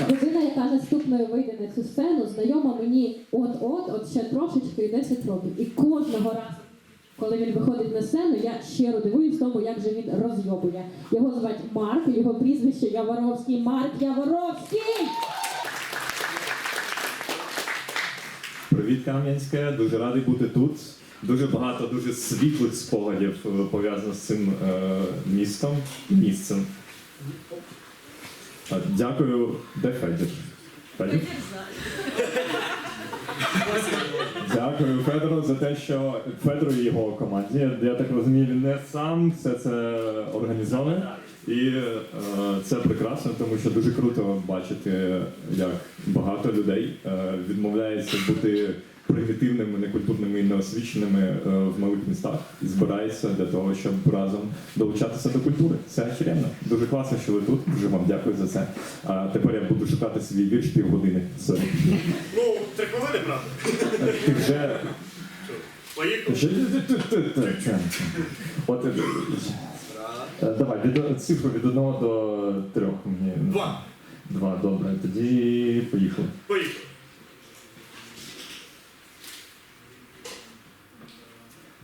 Людина, яка наступною вийде на цю сцену, знайома мені от-от, от ще трошечки і 10 років. І кожного разу, коли він виходить на сцену, я щиро дивуюсь тому, як же він розйобує. Його звати Марк, його прізвище Яворовський. Марк Яворовський! Привіт, Кам'янське. Дуже радий бути тут. Дуже багато дуже світлих спогадів е, пов'язано з цим е, містом і місцем. Дякую. Де Федір? Федір? Дякую Федору за те, що Федору і його команді. Я так розумію, він не сам все це організовує. І е, це прекрасно, тому що дуже круто бачити, як багато людей е, відмовляється бути примітивними, некультурними і неосвіченими е, в малих містах і збирається для того, щоб разом долучатися до культури. Це охеренно. Дуже класно, що ви тут. Дуже вам дякую за це. А тепер я буду шукати свій вірш півгодини. Сорі. Ну, три хвилини, правда? Ти вже От давай від цифру від одного до трьох. Мені Два. Два, добре. Тоді поїхали. Поїхали.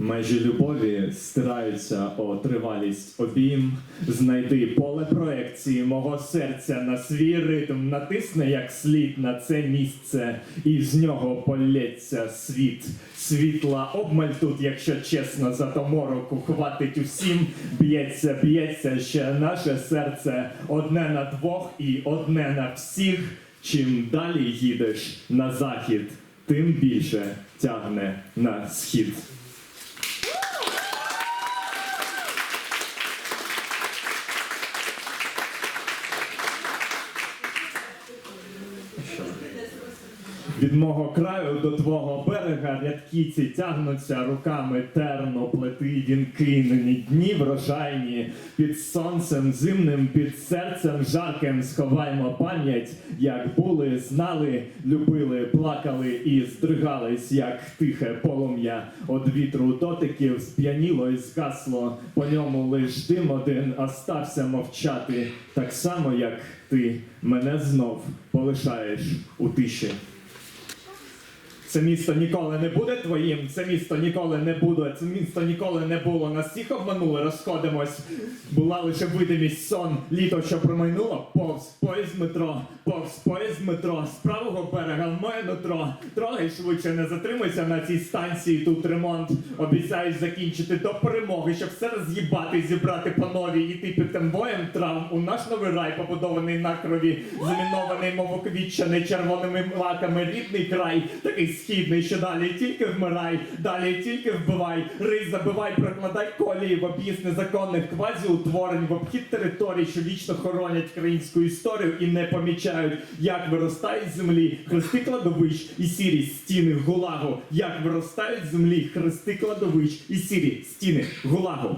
Межі любові стираються о тривалість обійм. Знайди поле проекції мого серця на свій ритм, натисни як слід на це місце, і з нього полється світ. Світла обмаль тут, якщо чесно, за тому хватить усім. Б'ється, б'ється ще наше серце, одне на двох і одне на всіх. Чим далі їдеш на захід, тим більше тягне на схід. Від мого краю до твого берега рядкіці тягнуться руками терно, плети вінки, нині дні врожайні, під сонцем зимним, під серцем жарким сховаймо пам'ять, як були, знали, любили, плакали і здригались, як тихе полум'я. Од вітру дотиків сп'яніло і згасло, по ньому лиш дим один остався мовчати, так само, як ти мене знов полишаєш у тиші. Це місто ніколи не буде твоїм, це місто ніколи не буде, це місто ніколи не було. Нас всіх обманули, розходимось. Була лише видимість сон, літо, що промайнуло, повз поїзд метро, повз поїзд метро, з правого берега моє нутро. Трогай швидше, не затримуйся на цій станції, тут ремонт. Обіцяєш закінчити до перемоги, щоб все роз'їбати, зібрати по новій, іти під конвоєм травм у наш новий рай, побудований на крові, замінований мовоквітчаний червоними лаками, рідний край, такий східний, що далі тільки вмирай, далі тільки вбивай, рий забивай, прокладай колії в об'їзд незаконних квазіутворень, в обхід територій, що вічно хоронять українську історію і не помічають, як виростають землі хрести кладовищ і сірі стіни гулагу, як виростають землі хрести кладовищ і сірі стіни гулагу.